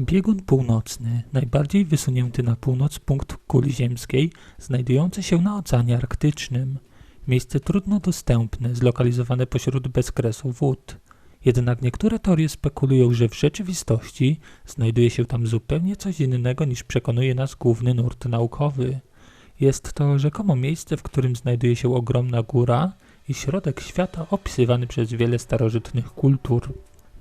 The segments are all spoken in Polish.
Biegun północny, najbardziej wysunięty na północ punkt kuli ziemskiej, znajdujący się na Oceanie Arktycznym. Miejsce trudno dostępne, zlokalizowane pośród bezkresu wód. Jednak niektóre teorie spekulują, że w rzeczywistości znajduje się tam zupełnie coś innego niż przekonuje nas główny nurt naukowy. Jest to rzekomo miejsce, w którym znajduje się ogromna góra i środek świata opisywany przez wiele starożytnych kultur.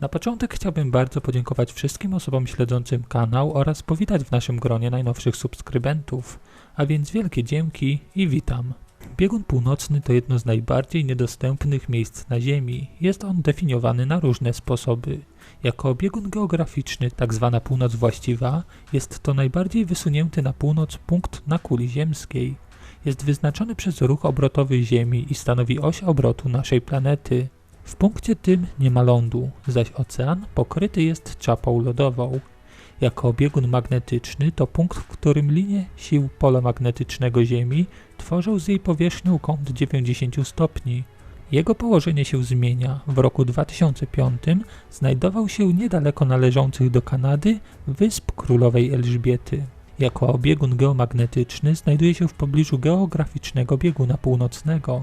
Na początek chciałbym bardzo podziękować wszystkim osobom śledzącym kanał oraz powitać w naszym gronie najnowszych subskrybentów, a więc wielkie dzięki i witam. Biegun północny to jedno z najbardziej niedostępnych miejsc na Ziemi. Jest on definiowany na różne sposoby. Jako biegun geograficzny, tak zwana północ właściwa, jest to najbardziej wysunięty na północ punkt na kuli ziemskiej. Jest wyznaczony przez ruch obrotowy Ziemi i stanowi oś obrotu naszej planety. W punkcie tym nie ma lądu, zaś ocean pokryty jest czapą lodową. Jako biegun magnetyczny to punkt, w którym linie sił pola magnetycznego Ziemi tworzą z jej powierzchnią kąt 90 stopni. Jego położenie się zmienia. W roku 2005 znajdował się niedaleko należących do Kanady Wysp Królowej Elżbiety. Jako biegun geomagnetyczny znajduje się w pobliżu geograficznego bieguna północnego.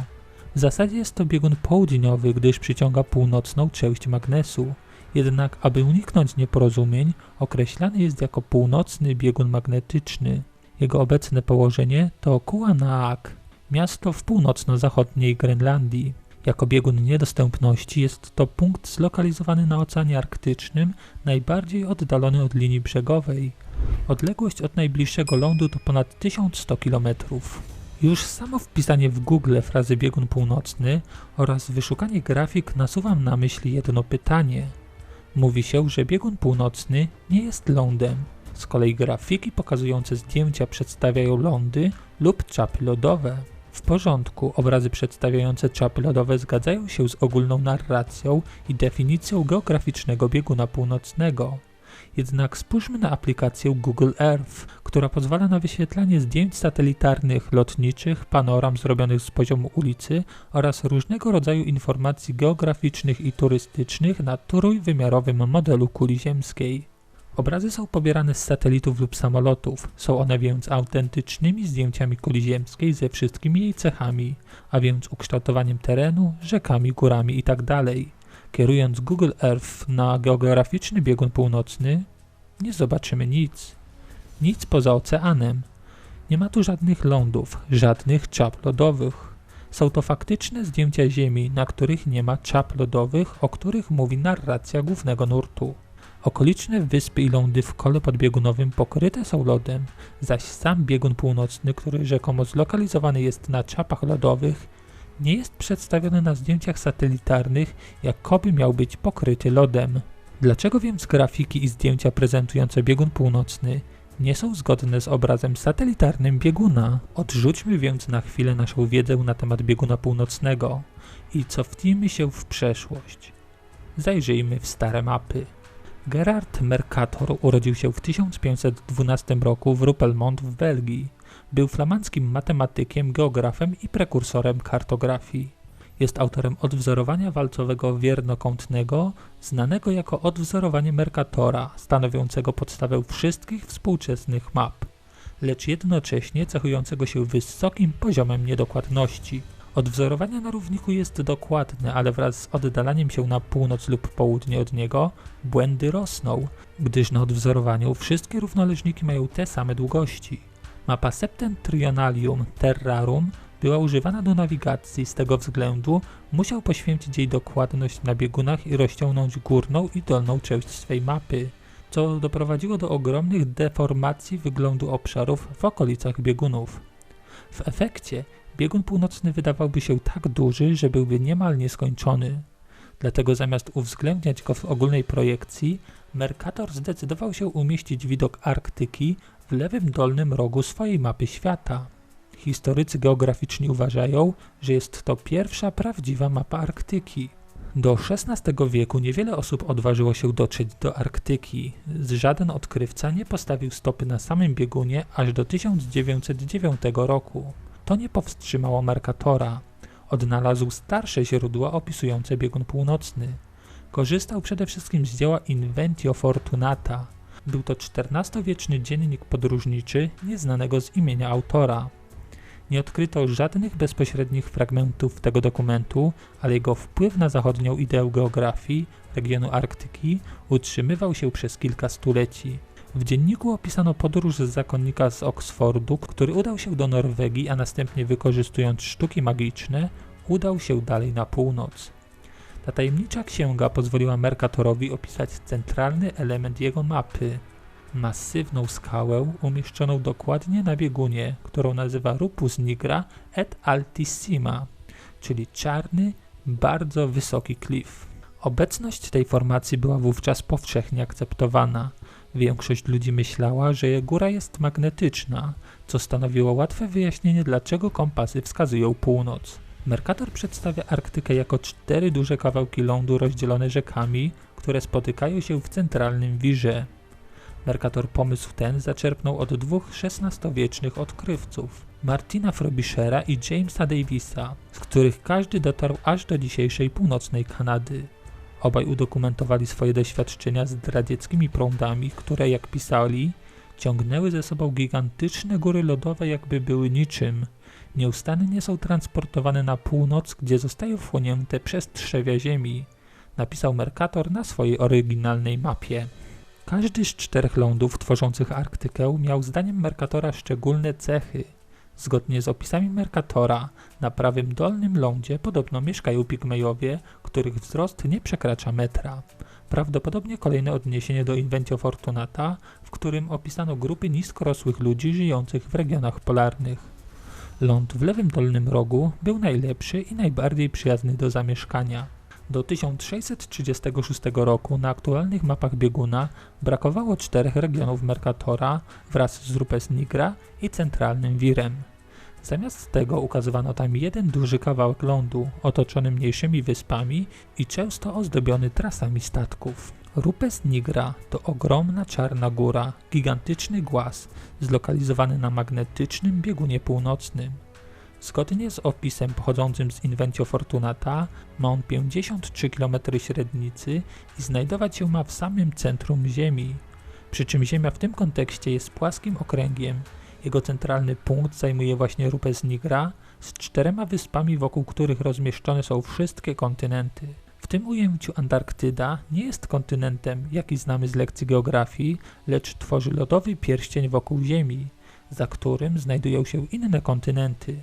W zasadzie jest to biegun południowy, gdyż przyciąga północną część magnesu. Jednak, aby uniknąć nieporozumień, określany jest jako północny biegun magnetyczny. Jego obecne położenie to Kuanaak, miasto w północno-zachodniej Grenlandii. Jako biegun niedostępności jest to punkt zlokalizowany na Oceanie Arktycznym, najbardziej oddalony od linii brzegowej. Odległość od najbliższego lądu to ponad 1100 kilometrów. Już samo wpisanie w Google frazy biegun północny oraz wyszukanie grafik nasuwam na myśl jedno pytanie. Mówi się, że biegun północny nie jest lądem. Z kolei grafiki pokazujące zdjęcia przedstawiają lądy lub czapy lodowe. W porządku, obrazy przedstawiające czapy lodowe zgadzają się z ogólną narracją i definicją geograficznego bieguna północnego. Jednak spójrzmy na aplikację Google Earth, która pozwala na wyświetlanie zdjęć satelitarnych, lotniczych, panoram zrobionych z poziomu ulicy oraz różnego rodzaju informacji geograficznych i turystycznych na trójwymiarowym modelu kuli ziemskiej. Obrazy są pobierane z satelitów lub samolotów, są one więc autentycznymi zdjęciami kuli ziemskiej ze wszystkimi jej cechami, a więc ukształtowaniem terenu, rzekami, górami itd. Kierując Google Earth na geograficzny biegun północny, nie zobaczymy nic. Nic poza oceanem. Nie ma tu żadnych lądów, żadnych czap lodowych. Są to faktyczne zdjęcia Ziemi, na których nie ma czap lodowych, o których mówi narracja głównego nurtu. Okoliczne wyspy i lądy w kole podbiegunowym pokryte są lodem, zaś sam biegun północny, który rzekomo zlokalizowany jest na czapach lodowych, nie jest przedstawiony na zdjęciach satelitarnych, jakoby miał być pokryty lodem. Dlaczego więc grafiki i zdjęcia prezentujące biegun północny nie są zgodne z obrazem satelitarnym bieguna? Odrzućmy więc na chwilę naszą wiedzę na temat bieguna północnego i cofnijmy się w przeszłość. Zajrzyjmy w stare mapy. Gerard Mercator urodził się w 1512 roku w Ruppelmont w Belgii. Był flamandzkim matematykiem, geografem i prekursorem kartografii. Jest autorem odwzorowania walcowego wiernokątnego, znanego jako odwzorowanie Mercatora, stanowiącego podstawę wszystkich współczesnych map, lecz jednocześnie cechującego się wysokim poziomem niedokładności. Odwzorowanie na równiku jest dokładne, ale wraz z oddalaniem się na północ lub południe od niego błędy rosną, gdyż na odwzorowaniu wszystkie równoleżniki mają te same długości. Mapa Septentrionalium Terrarum była używana do nawigacji, z tego względu musiał poświęcić jej dokładność na biegunach i rozciągnąć górną i dolną część swej mapy, co doprowadziło do ogromnych deformacji wyglądu obszarów w okolicach biegunów. W efekcie biegun północny wydawałby się tak duży, że byłby niemal nieskończony. Dlatego zamiast uwzględniać go w ogólnej projekcji, Mercator zdecydował się umieścić widok Arktyki w lewym dolnym rogu swojej mapy świata. Historycy geograficzni uważają, że jest to pierwsza prawdziwa mapa Arktyki. Do XVI wieku niewiele osób odważyło się dotrzeć do Arktyki. Żaden odkrywca nie postawił stopy na samym biegunie aż do 1909 roku. To nie powstrzymało Mercatora. Odnalazł starsze źródła opisujące biegun północny. Korzystał przede wszystkim z dzieła Inventio Fortunata. Był to XIV-wieczny dziennik podróżniczy nieznanego z imienia autora. Nie odkryto żadnych bezpośrednich fragmentów tego dokumentu, ale jego wpływ na zachodnią ideę geografii regionu Arktyki utrzymywał się przez kilka stuleci. W dzienniku opisano podróż zakonnika z Oksfordu, który udał się do Norwegii, a następnie wykorzystując sztuki magiczne, udał się dalej na północ. Ta tajemnicza księga pozwoliła Mercatorowi opisać centralny element jego mapy masywną skałę umieszczoną dokładnie na biegunie, którą nazywa Rupus nigra et altissima, czyli czarny, bardzo wysoki klif. Obecność tej formacji była wówczas powszechnie akceptowana. Większość ludzi myślała, że góra jest magnetyczna, co stanowiło łatwe wyjaśnienie, dlaczego kompasy wskazują północ. Mercator przedstawia Arktykę jako cztery duże kawałki lądu rozdzielone rzekami, które spotykają się w centralnym wirze. Mercator pomysł ten zaczerpnął od dwóch XVI-wiecznych odkrywców, Martina Frobishera i Jamesa Davisa, z których każdy dotarł aż do dzisiejszej północnej Kanady. Obaj udokumentowali swoje doświadczenia z radzieckimi prądami, które, jak pisali, ciągnęły ze sobą gigantyczne góry lodowe, jakby były niczym. Nieustannie są transportowane na północ, gdzie zostają wchłonięte przez trzewia ziemi, napisał Mercator na swojej oryginalnej mapie. Każdy z czterech lądów tworzących Arktykę miał zdaniem Mercatora szczególne cechy. Zgodnie z opisami Mercatora, na prawym dolnym lądzie podobno mieszkają pigmejowie, których wzrost nie przekracza metra. Prawdopodobnie kolejne odniesienie do Inventio Fortunata, w którym opisano grupy niskorosłych ludzi żyjących w regionach polarnych. Ląd w lewym dolnym rogu był najlepszy i najbardziej przyjazny do zamieszkania. Do 1636 roku na aktualnych mapach bieguna brakowało czterech regionów Mercatora wraz z Rupes Nigra i centralnym Wirem. Zamiast tego ukazywano tam jeden duży kawałek lądu, otoczony mniejszymi wyspami i często ozdobiony trasami statków. Rupes Nigra to ogromna czarna góra, gigantyczny głaz, zlokalizowany na magnetycznym biegunie północnym. Zgodnie z opisem pochodzącym z Inventio Fortunata ma on 53 km średnicy i znajdować się ma w samym centrum Ziemi. Przy czym Ziemia w tym kontekście jest płaskim okręgiem. Jego centralny punkt zajmuje właśnie Rupes Nigra z czterema wyspami, wokół których rozmieszczone są wszystkie kontynenty. W tym ujęciu Antarktyda nie jest kontynentem, jaki znamy z lekcji geografii, lecz tworzy lodowy pierścień wokół Ziemi, za którym znajdują się inne kontynenty.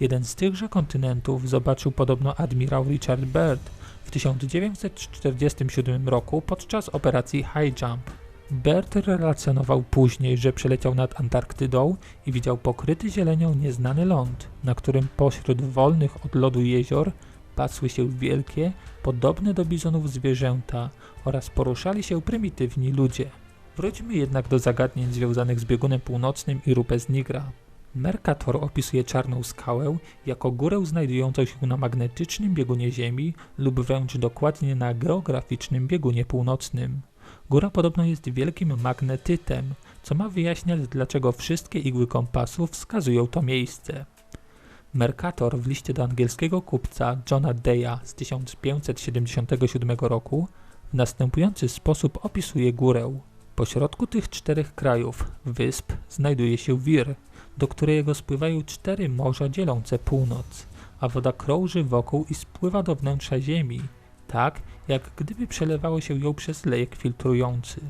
Jeden z tychże kontynentów zobaczył podobno admirał Richard Byrd w 1947 roku podczas operacji High Jump. Byrd relacjonował później, że przeleciał nad Antarktydą i widział pokryty zielenią nieznany ląd, na którym pośród wolnych od lodu jezior pasły się wielkie, podobne do bizonów zwierzęta oraz poruszali się prymitywni ludzie. Wróćmy jednak do zagadnień związanych z biegunem północnym i Rupes Nigra. Mercator opisuje czarną skałę jako górę znajdującą się na magnetycznym biegunie Ziemi lub wręcz dokładnie na geograficznym biegunie północnym. Góra podobno jest wielkim magnetytem, co ma wyjaśniać dlaczego wszystkie igły kompasów wskazują to miejsce. Mercator w liście do angielskiego kupca Johna Deya z 1577 roku w następujący sposób opisuje górę. Pośrodku tych czterech krajów, wysp, znajduje się wir, do którego spływają cztery morza dzielące północ, a woda krąży wokół i spływa do wnętrza ziemi, tak jak gdyby przelewało się ją przez lejek filtrujący.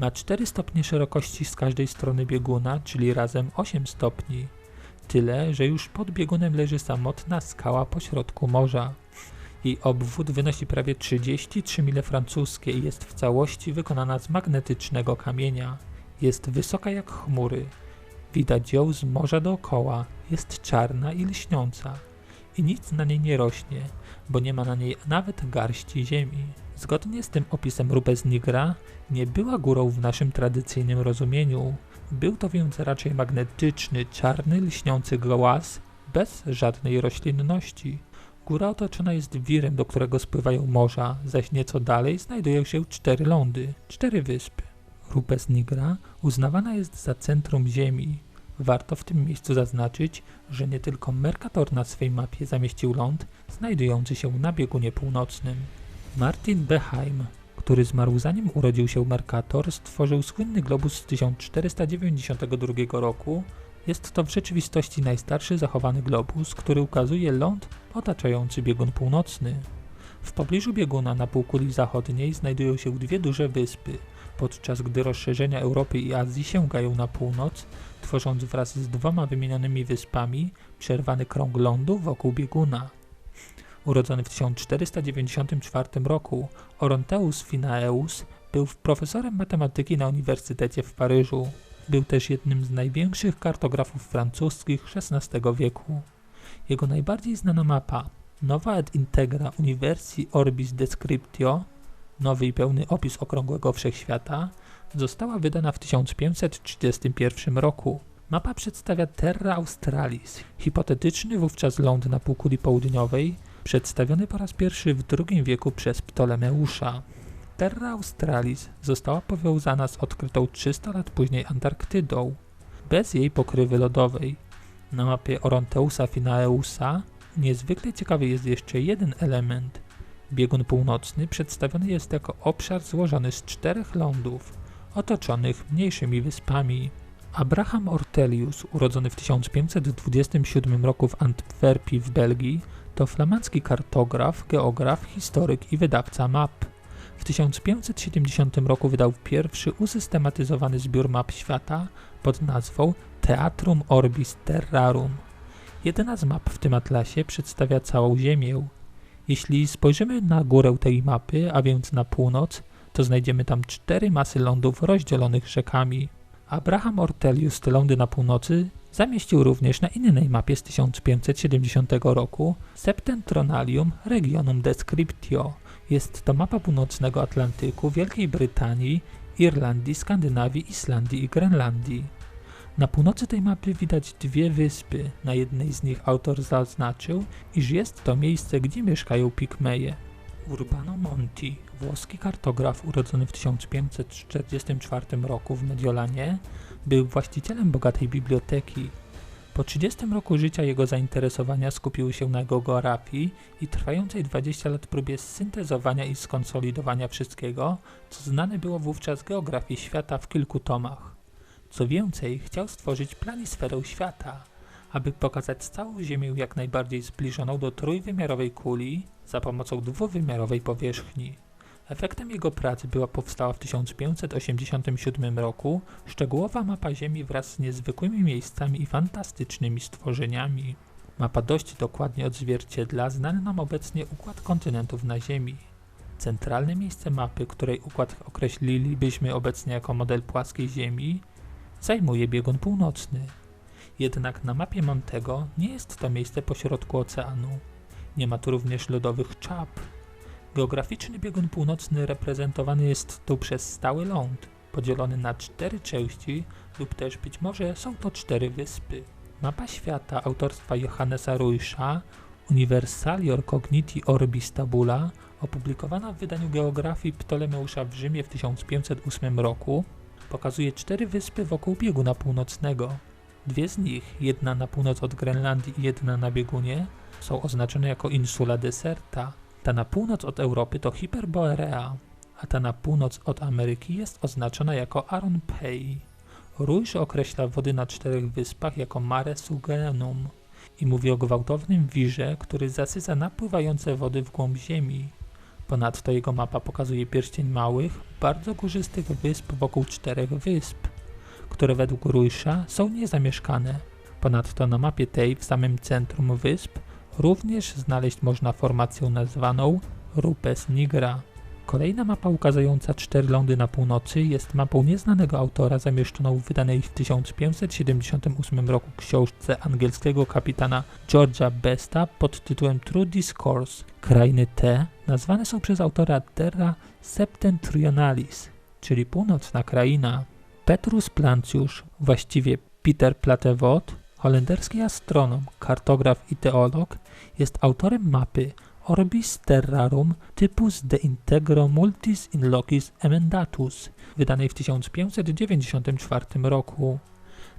Ma 4 stopnie szerokości z każdej strony bieguna, czyli razem 8 stopni. Tyle, że już pod biegunem leży samotna skała pośrodku morza. Jej obwód wynosi prawie 33 mile francuskie i jest w całości wykonana z magnetycznego kamienia. Jest wysoka jak chmury, Widać ją z morza dookoła, jest czarna i lśniąca i nic na niej nie rośnie, bo nie ma na niej nawet garści ziemi. Zgodnie z tym opisem Rubens Nigra nie była górą w naszym tradycyjnym rozumieniu. Był to więc raczej magnetyczny, czarny, lśniący głaz bez żadnej roślinności. Góra otoczona jest wirem, do którego spływają morza, zaś nieco dalej znajdują się cztery lądy, cztery wyspy. Rupes Nigra uznawana jest za centrum Ziemi. Warto w tym miejscu zaznaczyć, że nie tylko Mercator na swej mapie zamieścił ląd znajdujący się na biegunie północnym. Martin Beheim, który zmarł zanim urodził się Mercator, stworzył słynny globus z 1492 roku. Jest to w rzeczywistości najstarszy zachowany globus, który ukazuje ląd otaczający biegun północny. W pobliżu bieguna na półkuli zachodniej znajdują się dwie duże wyspy, podczas gdy rozszerzenia Europy i Azji sięgają na północ, tworząc wraz z dwoma wymienionymi wyspami przerwany krąg lądu wokół bieguna. Urodzony w 1494 roku, Oronteus Finaeus był profesorem matematyki na Uniwersytecie w Paryżu. Był też jednym z największych kartografów francuskich XVI wieku. Jego najbardziej znana mapa, Nova et Integra Universi Orbis Descriptio, nowy i pełny opis okrągłego wszechświata, została wydana w 1531 roku. Mapa przedstawia Terra Australis, hipotetyczny wówczas ląd na półkuli południowej, przedstawiony po raz pierwszy w II wieku przez Ptolemeusza. Terra Australis została powiązana z odkrytą 300 lat później Antarktydą, bez jej pokrywy lodowej. Na mapie Oronteusa Finaeusa niezwykle ciekawy jest jeszcze jeden element. Biegun północny przedstawiony jest jako obszar złożony z czterech lądów, otoczonych mniejszymi wyspami. Abraham Ortelius, urodzony w 1527 roku w Antwerpii w Belgii, to flamandzki kartograf, geograf, historyk i wydawca map. W 1570 roku wydał pierwszy usystematyzowany zbiór map świata pod nazwą Theatrum Orbis Terrarum. Jedna z map w tym atlasie przedstawia całą Ziemię. Jeśli spojrzymy na górę tej mapy, a więc na północ, to znajdziemy tam cztery masy lądów rozdzielonych rzekami. Abraham Ortelius te lądy na północy zamieścił również na innej mapie z 1570 roku Septentronalium Regionum Descriptio. Jest to mapa północnego Atlantyku, Wielkiej Brytanii, Irlandii, Skandynawii, Islandii i Grenlandii. Na północy tej mapy widać dwie wyspy. Na jednej z nich autor zaznaczył, iż jest to miejsce, gdzie mieszkają Pikmeje. Urbano Monti, włoski kartograf urodzony w 1544 roku w Mediolanie, był właścicielem bogatej biblioteki. Po 30 roku życia jego zainteresowania skupiły się na geografii i trwającej 20 lat próbie syntezowania i skonsolidowania wszystkiego, co znane było wówczas geografii świata w kilku tomach. Co więcej, chciał stworzyć planisferę świata, aby pokazać całą Ziemię jak najbardziej zbliżoną do trójwymiarowej kuli za pomocą dwuwymiarowej powierzchni. Efektem jego pracy była powstała w 1587 roku szczegółowa mapa Ziemi wraz z niezwykłymi miejscami i fantastycznymi stworzeniami. Mapa dość dokładnie odzwierciedla znany nam obecnie układ kontynentów na Ziemi. Centralne miejsce mapy, której układ określilibyśmy obecnie jako model płaskiej Ziemi, zajmuje biegun północny. Jednak na mapie Montego nie jest to miejsce pośrodku oceanu. Nie ma tu również lodowych czap. Geograficzny biegun północny reprezentowany jest tu przez stały ląd, podzielony na cztery części lub też być może są to cztery wyspy. Mapa świata autorstwa Johannesa Ruysza Universalior Cogniti Orbis Tabula, opublikowana w wydaniu geografii Ptolemeusza w Rzymie w 1508 roku, pokazuje cztery wyspy wokół bieguna północnego. Dwie z nich, jedna na północ od Grenlandii i jedna na biegunie, są oznaczone jako insula deserta. Ta na północ od Europy to Hyperborea, a ta na północ od Ameryki jest oznaczona jako Aron Pei. Ruysch określa wody na czterech wyspach jako Mare Sugenum i mówi o gwałtownym wirze, który zasysa napływające wody w głąb ziemi. Ponadto jego mapa pokazuje pierścień małych, bardzo górzystych wysp wokół czterech wysp, które według Ruysza są niezamieszkane. Ponadto na mapie tej w samym centrum wysp również znaleźć można formację nazwaną Rupes Nigra. Kolejna mapa ukazująca cztery lądy na północy jest mapą nieznanego autora zamieszczoną w wydanej w 1578 roku książce angielskiego kapitana George'a Besta pod tytułem True Discourse. Krainy te nazwane są przez autora Terra Septentrionalis, czyli północna kraina. Petrus Planciusz, właściwie Peter Platewot, holenderski astronom, kartograf i teolog, jest autorem mapy Orbis Terrarum Typus de Integro Multis in Locis Emendatus, wydanej w 1594 roku.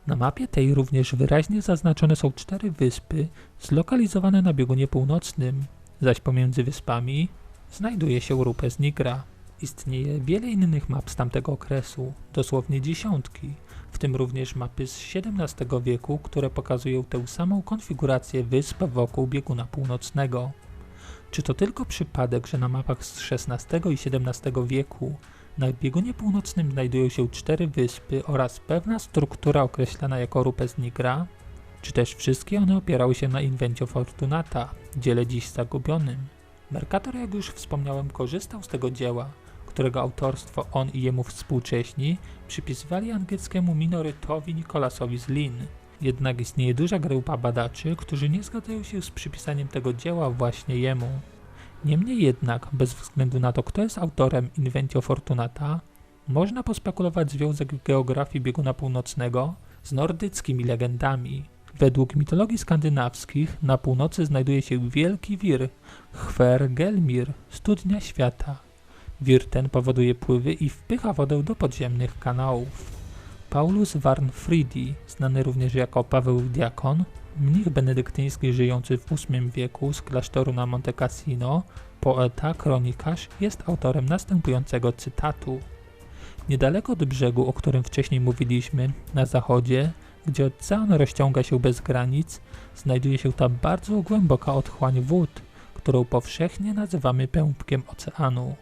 Na mapie tej również wyraźnie zaznaczone są cztery wyspy zlokalizowane na biegunie północnym, zaś pomiędzy wyspami znajduje się Rupes Nigra. Istnieje wiele innych map z tamtego okresu, dosłownie dziesiątki, w tym również mapy z XVII wieku, które pokazują tę samą konfigurację wysp wokół bieguna północnego. Czy to tylko przypadek, że na mapach z XVI i XVII wieku na biegunie północnym znajdują się cztery wyspy oraz pewna struktura określana jako Rupes Nigra? Czy też wszystkie one opierały się na Inventio Fortunata, dziele dziś zagubionym? Mercator, jak już wspomniałem, korzystał z tego dzieła, którego autorstwo on i jemu współcześni przypisywali angielskiemu minorytowi Nikolasowi z Lin. Jednak istnieje duża grupa badaczy, którzy nie zgadzają się z przypisaniem tego dzieła właśnie jemu. Niemniej jednak, bez względu na to, kto jest autorem Inventio Fortunata, można pospekulować związek geografii bieguna północnego z nordyckimi legendami. Według mitologii skandynawskich na północy znajduje się wielki wir, Gelmir, studnia świata. Wir ten powoduje pływy i wpycha wodę do podziemnych kanałów. Paulus Warnfridi, znany również jako Paweł Diakon, mnich benedyktyński żyjący w VIII wieku z klasztoru na Monte Cassino, poeta, kronikarz, jest autorem następującego cytatu. Niedaleko od brzegu, o którym wcześniej mówiliśmy, na zachodzie, gdzie ocean rozciąga się bez granic, znajduje się ta bardzo głęboka otchłań wód, którą powszechnie nazywamy pępkiem oceanu.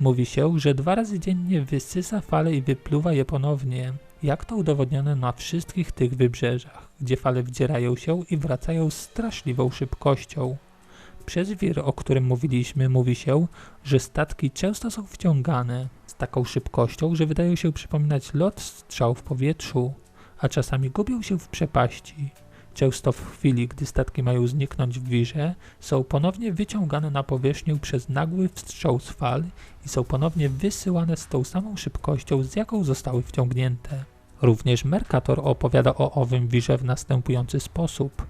Mówi się, że dwa razy dziennie wysysa fale i wypluwa je ponownie, jak to udowodniono na wszystkich tych wybrzeżach, gdzie fale wdzierają się i wracają z straszliwą szybkością. Przez wir, o którym mówiliśmy, mówi się, że statki często są wciągane z taką szybkością, że wydają się przypominać lot strzał w powietrzu, a czasami gubią się w przepaści. Często w chwili, gdy statki mają zniknąć w wirze, są ponownie wyciągane na powierzchnię przez nagły wstrzał z fal i są ponownie wysyłane z tą samą szybkością, z jaką zostały wciągnięte. Również Mercator opowiada o owym wirze w następujący sposób.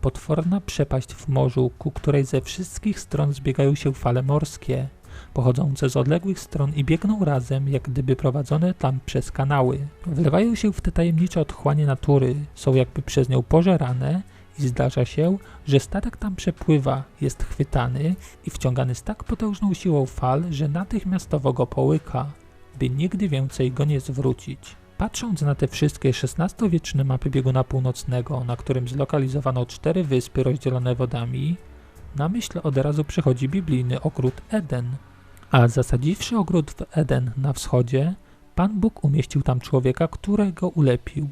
Potworna przepaść w morzu, ku której ze wszystkich stron zbiegają się fale morskie, pochodzące z odległych stron i biegną razem, jak gdyby prowadzone tam przez kanały. Wlewają się w te tajemnicze otchłanie natury, są jakby przez nią pożerane i zdarza się, że statek tam przepływa, jest chwytany i wciągany z tak potężną siłą fal, że natychmiastowo go połyka, by nigdy więcej go nie zwrócić. Patrząc na te wszystkie XVI-wieczne mapy bieguna północnego, na którym zlokalizowano cztery wyspy rozdzielone wodami, na myśl od razu przychodzi biblijny ogród Eden. A zasadziwszy ogród w Eden na wschodzie, Pan Bóg umieścił tam człowieka, którego ulepił.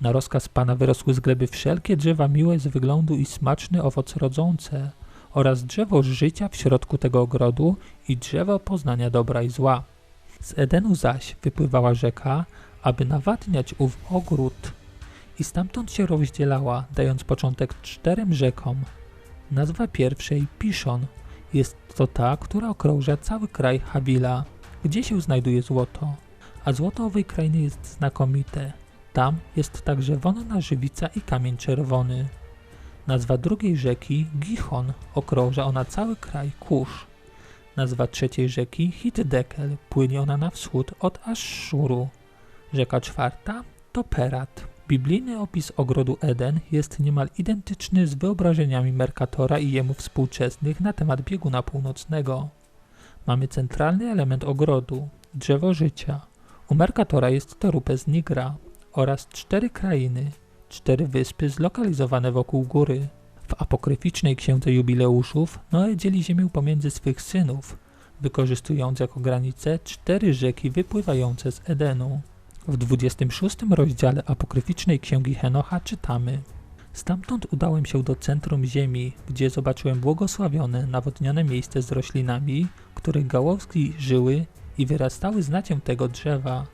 Na rozkaz Pana wyrosły z gleby wszelkie drzewa miłe z wyglądu i smaczny owoc rodzące, oraz drzewo życia w środku tego ogrodu i drzewo poznania dobra i zła. Z Edenu zaś wypływała rzeka, aby nawadniać ów ogród i stamtąd się rozdzielała, dając początek czterem rzekom. Nazwa pierwszej Piszon jest to ta, która okrąża cały kraj Habila, gdzie się znajduje złoto, a złoto owej krainy jest znakomite. Tam jest także wonna żywica i kamień czerwony. Nazwa drugiej rzeki Gichon okrąża ona cały kraj Kusz. Nazwa trzeciej rzeki Hitdekel płynie ona na wschód od Aszszuru. Rzeka czwarta to Perat. Biblijny opis ogrodu Eden jest niemal identyczny z wyobrażeniami Mercatora i jemu współczesnych na temat bieguna północnego. Mamy centralny element ogrodu, drzewo życia. U Mercatora jest to Rupes Nigra oraz cztery krainy, cztery wyspy zlokalizowane wokół góry. W apokryficznej księdze jubileuszów Noe dzieli ziemię pomiędzy swych synów, wykorzystując jako granice cztery rzeki wypływające z Edenu. W 26 rozdziale apokryficznej księgi Henocha czytamy Stamtąd udałem się do centrum ziemi, gdzie zobaczyłem błogosławione, nawodnione miejsce z roślinami, których gałązki żyły i wyrastały z naciem tego drzewa.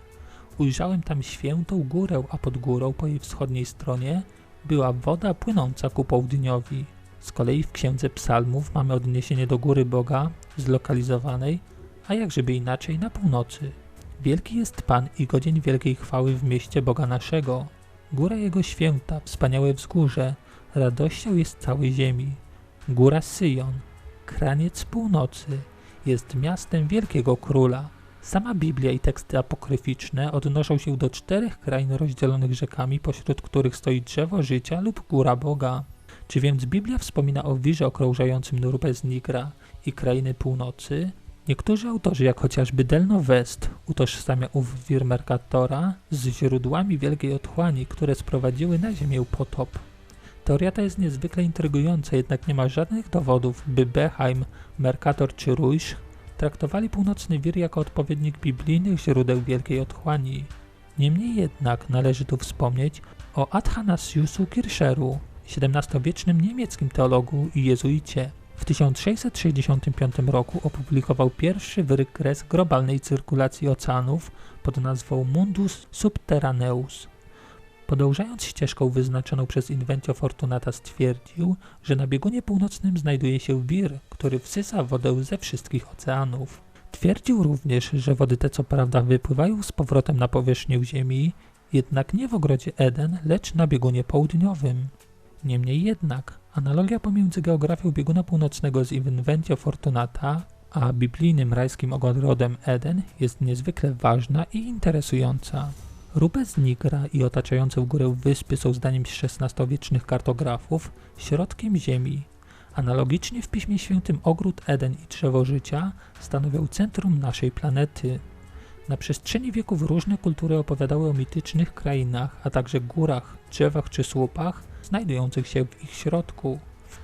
Ujrzałem tam świętą górę, a pod górą po jej wschodniej stronie była woda płynąca ku południowi. Z kolei w księdze psalmów mamy odniesienie do góry Boga, zlokalizowanej, a jakżeby inaczej na północy. Wielki jest Pan i godzien wielkiej chwały w mieście Boga naszego. Góra Jego święta, wspaniałe wzgórze, radością jest całej ziemi. Góra Syjon, kraniec północy, jest miastem wielkiego króla. Sama Biblia i teksty apokryficzne odnoszą się do czterech krain rozdzielonych rzekami, pośród których stoi drzewo życia lub góra Boga. Czy więc Biblia wspomina o wirze okrążającym Nurbe z Nigra i krainy północy, Niektórzy autorzy, jak chociażby Delno West, utożsamia ów wir Mercatora z źródłami wielkiej otchłani, które sprowadziły na Ziemię potop. Teoria ta jest niezwykle intrygująca, jednak nie ma żadnych dowodów, by Beheim, Mercator czy Ruisch traktowali północny wir jako odpowiednik biblijnych źródeł wielkiej otchłani. Niemniej jednak należy tu wspomnieć o Athanasiusu Kircheru, XVII-wiecznym niemieckim teologu i jezuicie. W 1665 roku opublikował pierwszy wykres globalnej cyrkulacji oceanów pod nazwą Mundus Subterraneus. Podążając ścieżką wyznaczoną przez Inventio Fortunata stwierdził, że na biegunie północnym znajduje się wir, który wsysa wodę ze wszystkich oceanów. Twierdził również, że wody te co prawda wypływają z powrotem na powierzchnię Ziemi, jednak nie w ogrodzie Eden, lecz na biegunie południowym. Niemniej jednak, analogia pomiędzy geografią bieguna północnego z Inventio Fortunata a biblijnym rajskim ogrodem Eden jest niezwykle ważna i interesująca. Rubez Nigra i otaczające w górę wyspy są zdaniem XVI-wiecznych kartografów środkiem Ziemi. Analogicznie w Piśmie Świętym ogród Eden i drzewo życia stanowią centrum naszej planety. Na przestrzeni wieków różne kultury opowiadały o mitycznych krainach, a także górach, drzewach czy słupach znajdujących się w ich środku.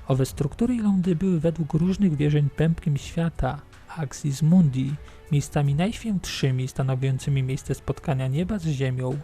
Owe struktury i lądy były według różnych wierzeń pępkiem świata, Axis Mundi, miejscami najświętszymi stanowiącymi miejsce spotkania nieba z ziemią,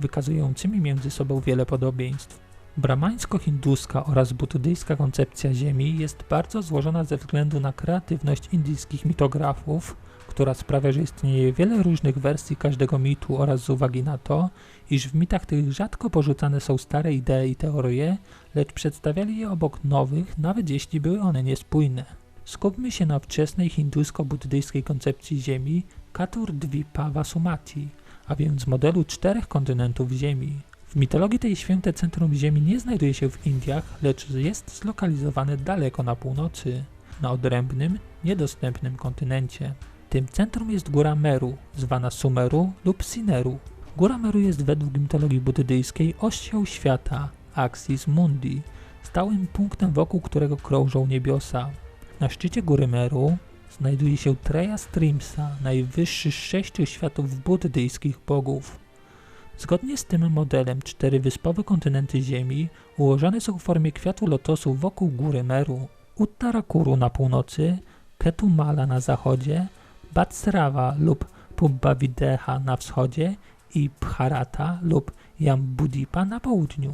wykazującymi między sobą wiele podobieństw. Brahmańsko-hinduska oraz buddyjska koncepcja Ziemi jest bardzo złożona ze względu na kreatywność indyjskich mitografów, która sprawia, że istnieje wiele różnych wersji każdego mitu oraz z uwagi na to, iż w mitach tych rzadko porzucane są stare idee i teorie, lecz przedstawiali je obok nowych, nawet jeśli były one niespójne. Skupmy się na wczesnej hindusko-buddyjskiej koncepcji Ziemi Katur Dvipa Vasumati, a więc modelu czterech kontynentów Ziemi. W mitologii tej święte centrum Ziemi nie znajduje się w Indiach, lecz jest zlokalizowane daleko na północy, na odrębnym, niedostępnym kontynencie. Tym centrum jest góra Meru, zwana Sumeru lub Sineru. Góra Meru jest według mitologii buddyjskiej ością świata, Axis Mundi, stałym punktem wokół którego krążą niebiosa. Na szczycie góry Meru znajduje się Treja Strimsa, najwyższy z sześciu światów buddyjskich bogów. Zgodnie z tym modelem cztery wyspowe kontynenty Ziemi ułożone są w formie kwiatu lotosu wokół góry Meru. Uttarakuru na północy, Ketumala na zachodzie, Batsrava lub Pubbavideha na wschodzie i Bharata lub Jambudipa na południu.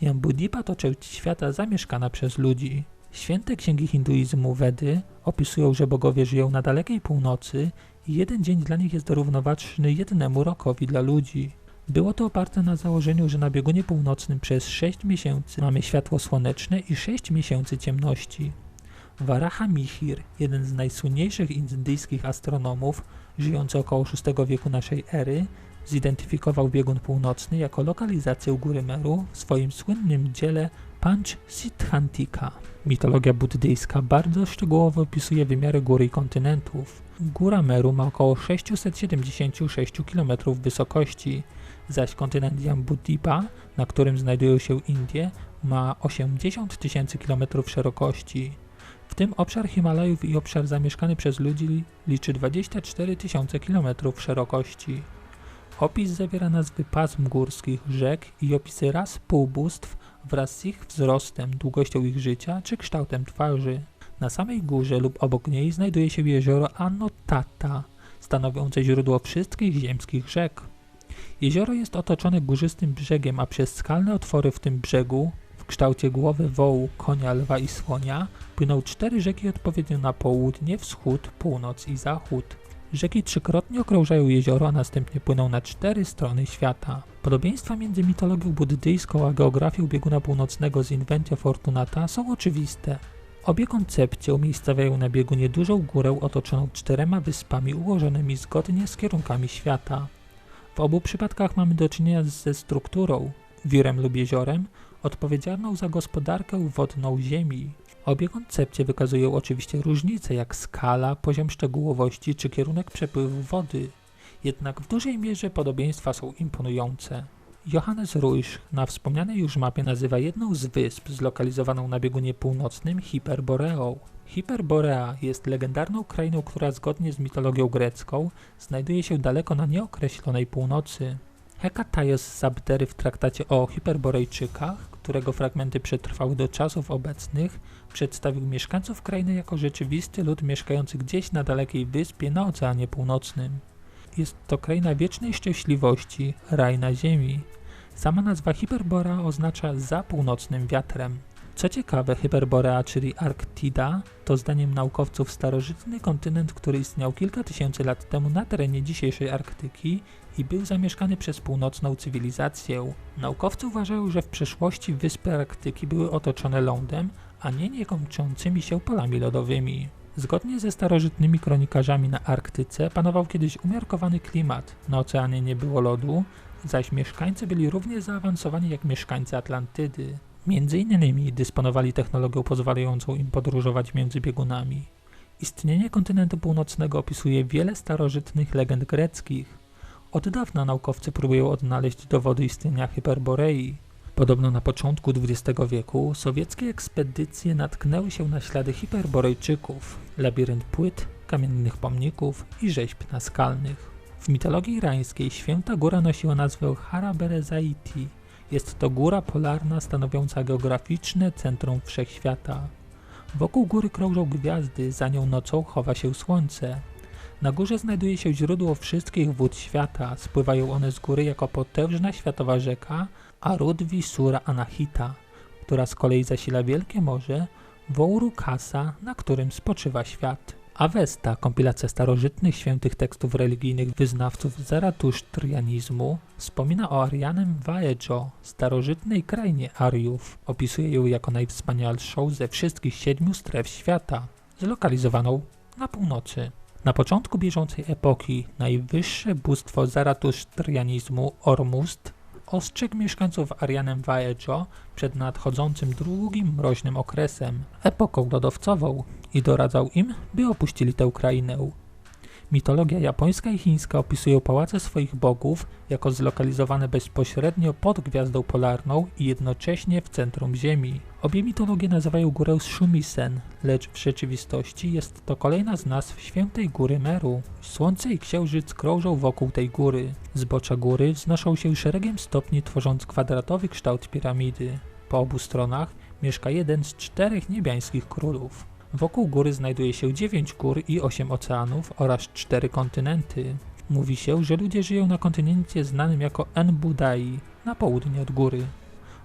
Jambudipa to część świata zamieszkana przez ludzi. Święte księgi hinduizmu Wedy opisują, że bogowie żyją na dalekiej północy i jeden dzień dla nich jest równoważny jednemu rokowi dla ludzi. Było to oparte na założeniu, że na biegunie północnym przez 6 miesięcy mamy światło słoneczne i 6 miesięcy ciemności. Varaha Mihir, jeden z najsłynniejszych indyjskich astronomów, żyjący około VI wieku naszej ery, zidentyfikował biegun północny jako lokalizację góry Meru w swoim słynnym dziele Panch Siddhantika. Mitologia buddyjska bardzo szczegółowo opisuje wymiary góry i kontynentów. Góra Meru ma około 676 km wysokości, zaś kontynent Jambudipa, na którym znajdują się Indie, ma 80 tysięcy km szerokości. W tym obszar Himalajów i obszar zamieszkany przez ludzi liczy 24 tysiące km szerokości. Opis zawiera nazwy pasm górskich, rzek i opisy ras półbóstw wraz z ich wzrostem, długością ich życia czy kształtem twarzy. Na samej górze lub obok niej znajduje się jezioro Anotata, stanowiące źródło wszystkich ziemskich rzek. Jezioro jest otoczone górzystym brzegiem, a przez skalne otwory w tym brzegu, w kształcie głowy wołu, konia, lwa i słonia, płyną cztery rzeki odpowiednio na południe, wschód, północ i zachód. Rzeki trzykrotnie okrążają jezioro, a następnie płyną na cztery strony świata. Podobieństwa między mitologią buddyjską a geografią bieguna północnego z Inventio Fortunata są oczywiste. Obie koncepcje umiejscawiają na biegunie dużą górę otoczoną czterema wyspami ułożonymi zgodnie z kierunkami świata. W obu przypadkach mamy do czynienia ze strukturą, wirem lub jeziorem, odpowiedzialną za gospodarkę wodną Ziemi. Obie koncepcje wykazują oczywiście różnice jak skala, poziom szczegółowości czy kierunek przepływu wody. Jednak w dużej mierze podobieństwa są imponujące. Johannes Ruisch na wspomnianej już mapie nazywa jedną z wysp zlokalizowaną na biegunie północnym Hiperboreą. Hiperborea jest legendarną krainą, która zgodnie z mitologią grecką znajduje się daleko na nieokreślonej północy. Hekatajos z Zabdery w traktacie o Hiperborejczykach, którego fragmenty przetrwały do czasów obecnych, przedstawił mieszkańców krainy jako rzeczywisty lud mieszkający gdzieś na dalekiej wyspie na Oceanie Północnym. Jest to kraina wiecznej szczęśliwości, raj na ziemi. Sama nazwa Hiperbora oznacza za północnym wiatrem. Co ciekawe, Hyperborea, czyli Arktida, to zdaniem naukowców starożytny kontynent, który istniał kilka tysięcy lat temu na terenie dzisiejszej Arktyki i był zamieszkany przez północną cywilizację. Naukowcy uważają, że w przeszłości wyspy Arktyki były otoczone lądem, a nie niekończącymi się polami lodowymi. Zgodnie ze starożytnymi kronikarzami na Arktyce panował kiedyś umiarkowany klimat, na oceanie nie było lodu, zaś mieszkańcy byli równie zaawansowani jak mieszkańcy Atlantydy. Między innymi dysponowali technologią pozwalającą im podróżować między biegunami. Istnienie kontynentu północnego opisuje wiele starożytnych legend greckich. Od dawna naukowcy próbują odnaleźć dowody istnienia Hyperborei. Podobno na początku XX wieku sowieckie ekspedycje natknęły się na ślady Hiperborejczyków, labirynt płyt, kamiennych pomników i rzeźb naskalnych. W mitologii irańskiej święta góra nosiła nazwę Haraberezaiti. Jest to góra polarna stanowiąca geograficzne centrum wszechświata. Wokół góry krążą gwiazdy, za nią nocą chowa się słońce. Na górze znajduje się źródło wszystkich wód świata. Spływają one z góry jako potężna światowa rzeka Arudvi Sura Anahita, która z kolei zasila wielkie morze Wourukasa, na którym spoczywa świat. Avesta, kompilacja starożytnych świętych tekstów religijnych wyznawców zaratusztrianizmu, wspomina o Arianem Vaejo, starożytnej krainie Ariów. Opisuje ją jako najwspanialszą ze wszystkich siedmiu stref świata, zlokalizowaną na północy. Na początku bieżącej epoki najwyższe bóstwo zaratusztrianizmu Ormuzd ostrzegł mieszkańców Arianem Vaejo przed nadchodzącym długim, mroźnym okresem, epoką lodowcową i doradzał im, by opuścili tę krainę. Mitologia japońska i chińska opisują pałace swoich bogów jako zlokalizowane bezpośrednio pod gwiazdą polarną i jednocześnie w centrum Ziemi. Obie mitologie nazywają górę Shumisen, lecz w rzeczywistości jest to kolejna z nazw świętej góry Meru. Słońce i księżyc krążą wokół tej góry. Zbocza góry wznoszą się szeregiem stopni tworząc kwadratowy kształt piramidy. Po obu stronach mieszka jeden z czterech niebiańskich królów. Wokół góry znajduje się 9 gór i 8 oceanów oraz 4 kontynenty. Mówi się, że ludzie żyją na kontynencie znanym jako Enbudai, na południe od góry.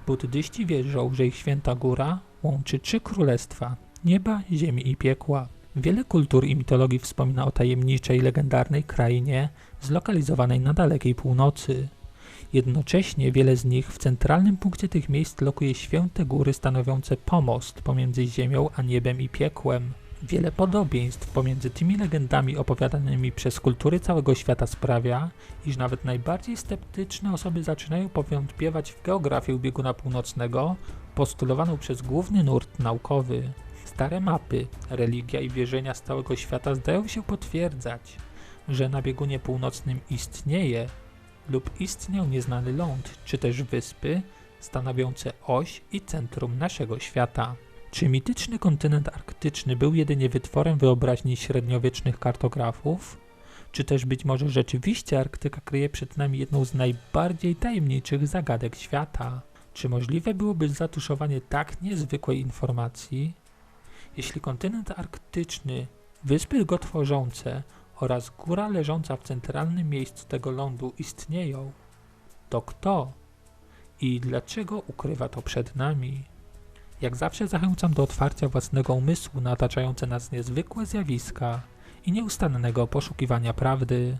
Buddyści wierzą, że ich święta góra łączy trzy królestwa nieba, ziemi i piekła. Wiele kultur i mitologii wspomina o tajemniczej, legendarnej krainie zlokalizowanej na dalekiej północy. Jednocześnie wiele z nich w centralnym punkcie tych miejsc lokuje święte góry stanowiące pomost pomiędzy ziemią a niebem i piekłem. Wiele podobieństw pomiędzy tymi legendami opowiadanymi przez kultury całego świata sprawia, iż nawet najbardziej sceptyczne osoby zaczynają powątpiewać w geografię bieguna północnego, postulowaną przez główny nurt naukowy. Stare mapy, religia i wierzenia z całego świata zdają się potwierdzać, że na biegunie północnym istnieje lub istniał nieznany ląd, czy też wyspy, stanowiące oś i centrum naszego świata. Czy mityczny kontynent arktyczny był jedynie wytworem wyobraźni średniowiecznych kartografów? Czy też być może rzeczywiście Arktyka kryje przed nami jedną z najbardziej tajemniczych zagadek świata? Czy możliwe byłoby zatuszowanie tak niezwykłej informacji? Jeśli kontynent arktyczny, wyspy go tworzące oraz góra leżąca w centralnym miejscu tego lądu istnieją, to kto i dlaczego ukrywa to przed nami? Jak zawsze zachęcam do otwarcia własnego umysłu na otaczające nas niezwykłe zjawiska i nieustannego poszukiwania prawdy.